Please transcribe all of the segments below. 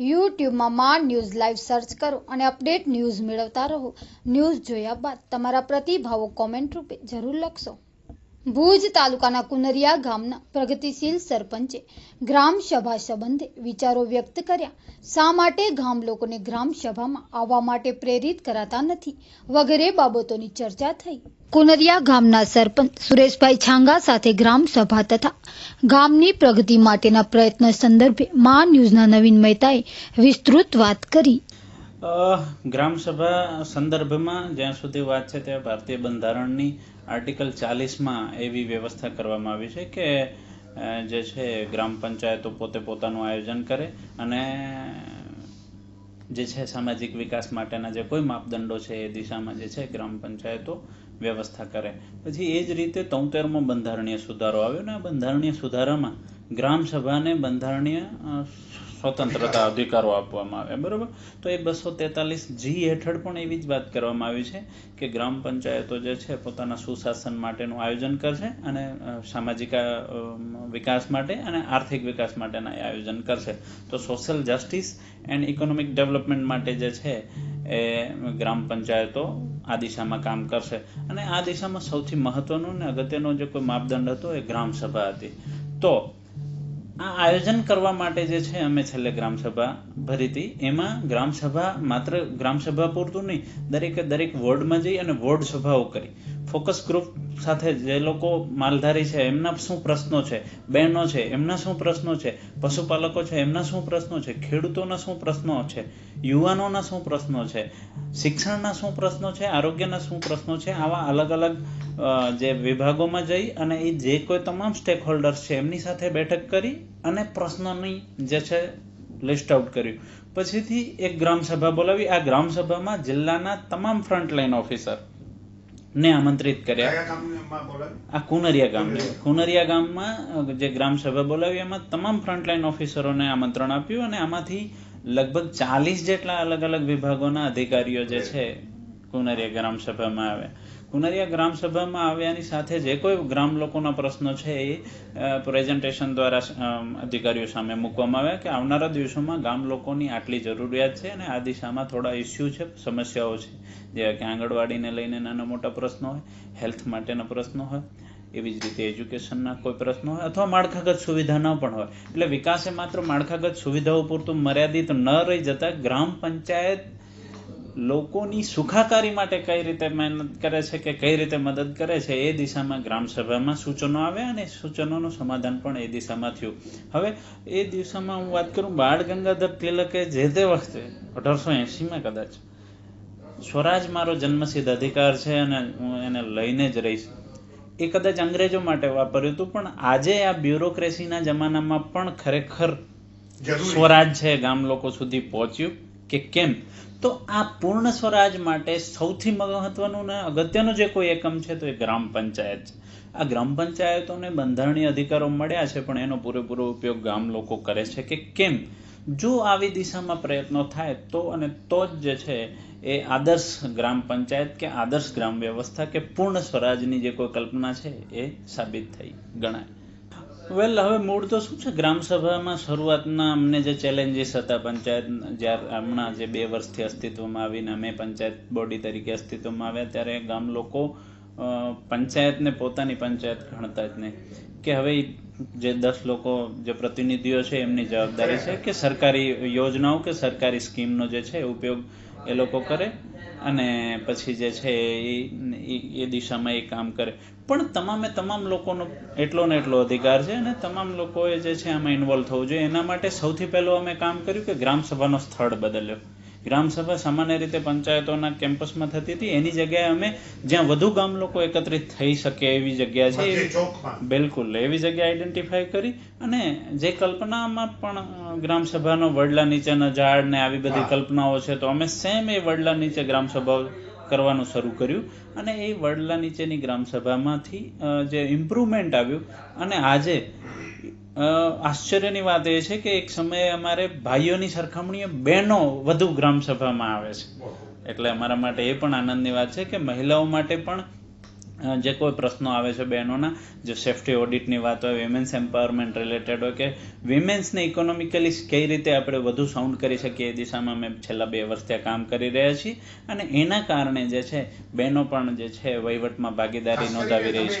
યુટ્યુબમાં માં news live search કરો અને અપડેટ ન્યૂઝ મેળવતા રહો. ન્યૂઝ જોયા બાદ તમારા પ્રતિભાવો કોમેન્ટ રૂપે જરૂર લખશો. ભુજ તાલુકાના કુનરિયા ગામના પ્રગતિશીલ સરપંચે ગ્રામ સભા સંબંધે વિચારો વ્યક્ત કર્યા. શા માટે ગામ લોકોને ગ્રામ સભામાં આવવા માટે પ્રેરિત કરાતા નથી? વગેરે બાબતોની ચર્ચા થઈ. કુનરિયા ગામના સરપંચ સુરેશભાઈ છાંગા સાથે ગ્રામ સભા તથા ગામની પ્રગતિ માટેના પ્રયત્ન સંદર્ભે મા ન્યૂઝના નવીન મહેતાએ વિસ્તૃત વાત કરી. અ, ગ્રામ સભા સંદર્ભમાં જ્યાં સુધી વાત છે ત્યાં ભારતીય બંધારણની આર્ટિકલ ચાલીસમાં એવી વ્યવસ્થા કરવામાં આવી છે કે જે છે ગ્રામ પંચાયતો પોતે પોતાનું આયોજન કરે અને જે છે સામાજિક વિકાસ માટેના જે કોઈ માપદંડો છે એ દિશામાં જે છે ગ્રામ પંચાયતો વ્યવસ્થા કરે. પછી એ જ રીતે તોતેરમો બંધારણીય સુધારો આવ્યો ને આ બંધારણીય સુધારામાં ગ્રામ સભાને બંધારણીય સ્વતંત્રતા અધિકારો આપવામાં આવ્યા, બરોબર? તો એ બસો તેતાલીસ જી હેઠળ પણ એવી જ વાત કરવામાં આવી છે કે ગ્રામ પંચાયતો જે છે પોતાના સુશાસન માટેનું આયોજન કરશે અને સામાજિક વિકાસ માટે અને આર્થિક વિકાસ માટેના એ આયોજન કરશે. તો social justice and economic development માટે જે છે એ ગ્રામ પંચાયતો આ દિશામાં કામ કરશે. અને આ દિશામાં સૌથી મહત્વનું ને અગત્યનો જે કોઈ માપદંડ હતો એ ગ્રામ સભા હતી. તો આ આયોજન કરવા માટે જે છે, અમે છેલ્લે ગ્રામસભા ભરી હતી. એમાં ગ્રામસભા માત્ર ગ્રામસભા પૂરતું નહીં, દરેકે દરેક વોર્ડમાં જઈ અને વોર્ડ સભાઓ કરી. ફોકસ ગ્રુપ સાથે જે લોકો માલધારી છે, એમના શું પ્રશ્નો છે? બહેનો છે, એમના શું પ્રશ્નો છે? પશુપાલકો છે, એમના શું પ્રશ્નો છે? ખેડૂતોના શું પ્રશ્નો છે? યુવાનોના શું પ્રશ્નો છે? શિક્ષણના શું પ્રશ્નો છે? આરોગ્યના શું પ્રશ્નો છે? આવા અલગ અલગ જે વિભાગોમાં જઈ અને એ જે કોઈ તમામ સ્ટેક હોલ્ડર્સ છે, એમની સાથે બેઠક કરી અને પ્રશ્નોની જે છે લિસ્ટ આઉટ કર્યું. પછીથી એક ગ્રામસભા બોલાવી. આ ગ્રામસભામાં જિલ્લાના તમામ ફ્રન્ટલાઈન ઓફિસર ને આમંત્રિત કર્યા. આ કુનરિયા ગામને કુનરિયા. ગામમાં જે ગ્રામ સભા બોલાવી એમાં તમામ ફ્રન્ટલાઈન ઓફિસરોને આમંત્રણ આપ્યું અને આમાંથી લગભગ ચાલીસ જેટલા અલગ અલગ વિભાગોના અધિકારીઓ જે છે કુનરિયા ગ્રામ સભામાં આવ્યા કુનરિયા ગ્રામ સભામાં આવ્યાની સાથે જે કોઈ ગ્રામ લોકોના પ્રશ્નો છે એ પ્રેઝન્ટેશન દ્વારા અધિકારીઓ સામે મૂકવામાં આવ્યા કે આવનારા દિવસોમાં ગામ લોકોની આટલી જરૂરિયાત છે અને આ દિશામાં થોડા ઇસ્યુ છે, સમસ્યાઓ છે. જેવા કે આંગણવાડીને લઈને નાના મોટા પ્રશ્નો હોય હેલ્થ માટેના પ્રશ્નો હોય, એવી જ રીતે એજ્યુકેશનના કોઈ પ્રશ્નો હોય અથવા માળખાગત સુવિધાના પણ હોય. એટલે વિકાસે માત્ર માળખાગત સુવિધાઓ પૂરતું મર્યાદિત ન રહી જતા ગ્રામ પંચાયત લોકોની સુખાકારી માટે કઈ રીતે મહેનત કરે છે કે કઈ રીતે મદદ કરે છે એ દિશામાં ગ્રામસભામાં સૂચનો આવ્યા અને સૂચનોનું સમાધાન પણ એ દિશામાં થયું. હવે એ દિશામાં હું વાત કરું બાળ ગંગાધર તિલકે જે તે વખતે અઢારસો એંશીમાં કદાચ સ્વરાજ મારો જન્મસિદ્ધ અધિકાર છે અને હું એને લઈને જ રહીશ. એ કદાચ અંગ્રેજો માટે વાપર્યું હતું પણ આજે આ બ્યુરોક્રેસીના જમાનામાં પણ ખરેખર સ્વરાજ છે ગામ લોકો સુધી પહોંચ્યું. કે કેમ? તો આ પૂર્ણ સ્વરાજ માટે સૌથી મહત્વનું ને અગત્યનું જે કોઈ એકમ છે તો એ ગ્રામ પંચાયત છે. આ ગ્રામ પંચાયતોને બંધારણીય અધિકારો મળ્યા છે, પણ એનો પૂરેપૂરો ઉપયોગ ગામ લોકો કરે છે કે કેમ? જો આવી દિશામાં પ્રયત્નો થાય તો અને તો જ જે છે એ આદર્શ ગ્રામ પંચાયત કે આદર્શ ગ્રામ વ્યવસ્થા કે પૂર્ણ સ્વરાજની જે કોઈ કલ્પના છે એ સાબિત થઈ ગણાય. વેલ હવે મૂળ તો શું છે? ગ્રામ સભામાં શરૂઆતના અમને જે ચેલેન્જીસ હતા પંચાયત જ્યારે હમણાં જે બે વર્ષથી અસ્તિત્વમાં આવીને અમે પંચાયત બોડી તરીકે અસ્તિત્વમાં આવ્યા ત્યારે ગામ લોકો પંચાયતને પોતાની પંચાયત ગણતા જ નહીં. કે હવે જે દસ લોકો જે પ્રતિનિધિઓ છે એમની જવાબદારી છે કે સરકારી યોજનાઓ કે સરકારી સ્કીમનો જે છે ઉપયોગ એ લોકો કરે. અને પછી જે છે એ- એ દિશામાં એ કામ કરે. પણ તમામે તમામ લોકોનો એટલો ને એટલો અધિકાર છે અને તમામ લોકોએ જે છે આમાં ઇન્વોલ્વ થવું જોઈએ. એના માટે સૌથી પહેલું અમે કામ કર્યું કે ગ્રામ સભાનો સ્થળ બદલ્યો. ગ્રામ સભા સામાન્ય રીતે પંચાયતોના કેમ્પસમાં થતી હતી. એની જગ્યાએ અમે જ્યાં વધુ ગામ લોકો એકત્રિત થઈ શકે એવી જગ્યા છે બિલકુલ એવી જગ્યા આઈડેન્ટિફાઈ કરી અને જે કલ્પનામાં પણ ગ્રામસભાનો વડલા નીચેના ઝાડ ને આવી બધી કલ્પનાઓ છે તો અમે સેમ એ વડલા નીચે ગ્રામ સભાઓ કરવાનું શરૂ કર્યું અને એ વડલા નીચેની ગ્રામસભામાંથી જે ઇમ્પ્રુવમેન્ટ આવ્યું અને આજે આશ્ચર્યની વાત એ છે કે એક સમયે અમારે ભાઈઓની સરખામણીએ બહેનો વધુ ગ્રામ સભામાં આવે છે. એટલે અમારા માટે એ પણ આનંદની વાત છે કે મહિલાઓ માટે પણ જે કોઈ પ્રશ્નો આવે છે બહેનોના જે સેફ્ટી ઓડિટની વાત હોય વિમેન્સ એમ્પાવરમેન્ટ રિલેટેડ હોય કે વિમેન્સને ઇકોનોમિકલી કઈ રીતે આપણે વધુ સાઉન્ડ કરી શકીએ એ દિશામાં અમે છેલ્લા બે વર્ષ ત્યાં કામ કરી રહ્યા છીએ. અને એના કારણે જે છે બહેનો પણ જે છે વહીવટમાં ભાગીદારી નોંધાવી રહી છે.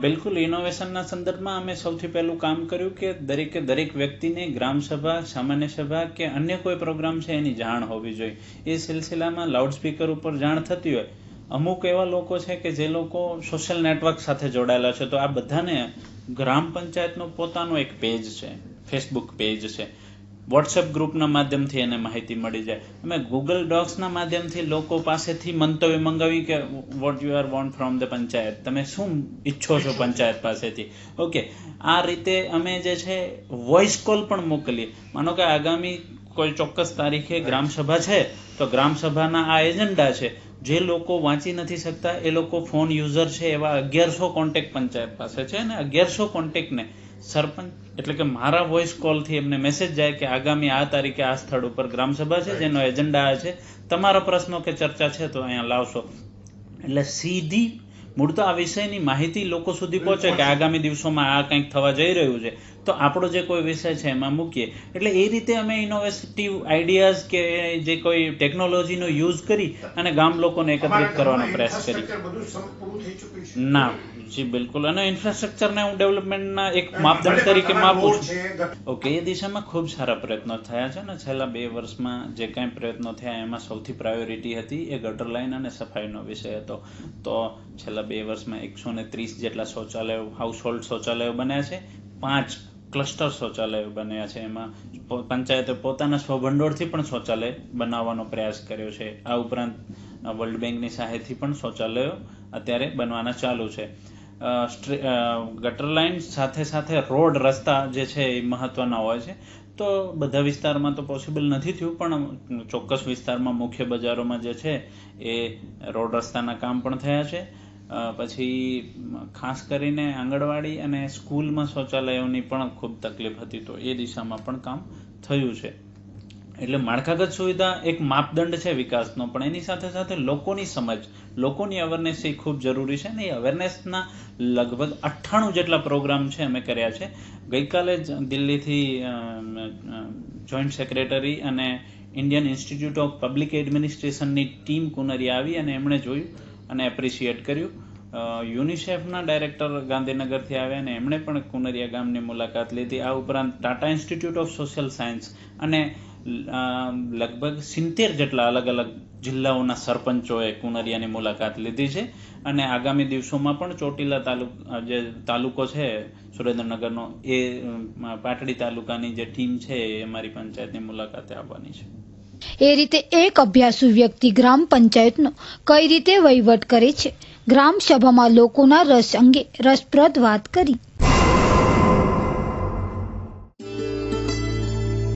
બિલકુલ ઇનોવેશનના સંદર્ભમાં અમે સૌથી પહેલું કામ કર્યું કે દરેકે દરેક વ્યક્તિને ગ્રામ સભા સામાન્ય સભા કે અન્ય કોઈ પ્રોગ્રામ છે એની જાણ હોવી જોઈએ. એ સિલસિલામાં લાઉડસ્પીકર ઉપર જાણ થતી હોય. અમુક એવા લોકો છે કે જે લોકો સોશિયલ નેટવર્ક સાથે જોડાયેલા છે. તો આ બધાને ગ્રામ પંચાયતનો પોતાનો એક પેજ છે. ફેસબુક પેજ છે. વોટ્સએપ ગ્રુપના માધ્યમથી એને માહિતી મળી જાય. અમે ગૂગલ ડોક્સના માધ્યમથી લોકો પાસેથી મંતવ્ય મંગાવી કે what you are want from the panchayat? તમે શું ઈચ્છો છો પંચાયત પાસેથી? ઓકે. આ રીતે અમે જે છે વોઇસ કોલ પણ મોકલીએ. માનો કે આગામી કોઈ ચોક્કસ તારીખે ગ્રામસભા છે, તો ગ્રામસભાના આ એજન્ડા છે. જે લોકો વાંચી નથી શકતા એ લોકો ફોન યુઝર છે એવા અગિયારસો કોન્ટેક પંચાયત પાસે છે અને અગિયારસો કોન્ટેક્ટને સરપંચ એટલે કે મારા વોઇસ કોલથી એમને મેસેજ જાય કે આગામી આ તારીખે આ સ્થળ ઉપર ગ્રામસભા છે જેનો એજન્ડા આ છે. તમારા પ્રશ્નો કે ચર્ચા છે તો અહીંયા લાવશો. એટલે સીધી મૂળ તો આ વિષયની માહિતી લોકો સુધી પહોંચે કે આગામી દિવસોમાં આ કંઈક થવા જઈ રહ્યું છે. તો આપણો જે કોઈ વિષય છે એમાં મૂકીએ. એટલે એ રીતે અમે ઇનોવેટિવ આઈડિયાઝ કે જે કોઈ ટેકનોલોજીનો યુઝ કરી અને ગામ લોકોને એકત્રિત કરવાનો પ્રયાસ કરી. ના જી બિલકુલ. અને ઇન્ફ્રાસ્ટ્રક્ચરને હું ડેવલપમેન્ટના એક માપદંડ તરીકે માપું છું. ઓકે એ દિશામાં ખૂબ સારા પ્રયત્નો થયા છે ને છેલ્લા બે વર્ષમાં જે કાંઈ પ્રયત્નો થયા એમાં સૌથી પ્રાયોરિટી હતી એ ગટર લાઇન અને સફાઈનો વિષય હતો. તો છેલ્લા બે વર્ષમાં એકસો ને ત્રીસ જેટલા શૌચાલયો હાઉસ હોલ્ડ શૌચાલયો બન્યા છે. પાંચ ક્લસ્ટર શૌચાલયો બન્યા છે. એમાં પંચાયતે પોતાના સ્વભંડોળથી પણ શૌચાલય બનાવવાનો પ્રયાસ કર્યો છે. આ ઉપરાંત વર્લ્ડ બેંકની સહાયથી પણ શૌચાલયો અત્યારે બનવાના ચાલુ છે. ગટર લાઈન સાથે સાથે રોડ રસ્તા જે છે એ મહત્વના હોય છે. તો બધા વિસ્તારમાં તો પોસિબલ નથી થયું, પણ ચોક્કસ વિસ્તારમાં મુખ્ય બજારોમાં જે છે એ રોડ રસ્તાના કામ પણ થયા છે. પછી ખાસ કરીને આંગણવાડી અને સ્કૂલમાં શૌચાલયોની પણ ખૂબ તકલીફ હતી તો એ દિશામાં પણ કામ થયું છે. એટલે માળખાગત સુવિધા એક માપદંડ છે વિકાસનો, પણ એની સાથે સાથે લોકોની સમજ, લોકોની અવેરનેસ એ ખૂબ જરૂરી છે અને એ અવેરનેસના લગભગ અઠ્ઠાણું જેટલા પ્રોગ્રામ છે અમે કર્યા છે. ગઈકાલે જ દિલ્હીથી જોઈન્ટ સેક્રેટરી અને ઇન્ડિયન ઇન્સ્ટિટ્યૂટ ઓફ પબ્લિક એડમિનિસ્ટ્રેશનની ટીમ કુનરી આવી અને એમણે જોયું અને એપ્રિશિએટ કર્યું. યુનિસેફના ડાયરેક્ટર ગાંધીનગરથી આવ્યા અને એમણે પણ કુનરિયા ગામની મુલાકાત લીધી. આ ઉપરાંત Tata institute of social science અને લગભગ સિત્તેર જેટલા અલગ અલગ જિલ્લાઓના સરપંચોએ કુનરિયાની મુલાકાત લીધી છે. અને આગામી દિવસોમાં પણ ચોટીલા તાલુકા જે તાલુકો છે, સુરેન્દ્રનગરનો, એ પાટડી તાલુકાની જે ટીમ છે, એ અમારી પંચાયતની મુલાકાતે આવવાની છે. એ રીતે એક અભ્યાસુ વ્યક્તિ ગ્રામ પંચાયતનો કઈ રીતે વહીવટ કરે છે? ગ્રામ સભામાં લોકોના રસ અંગે રસપ્રદ વાત કરી.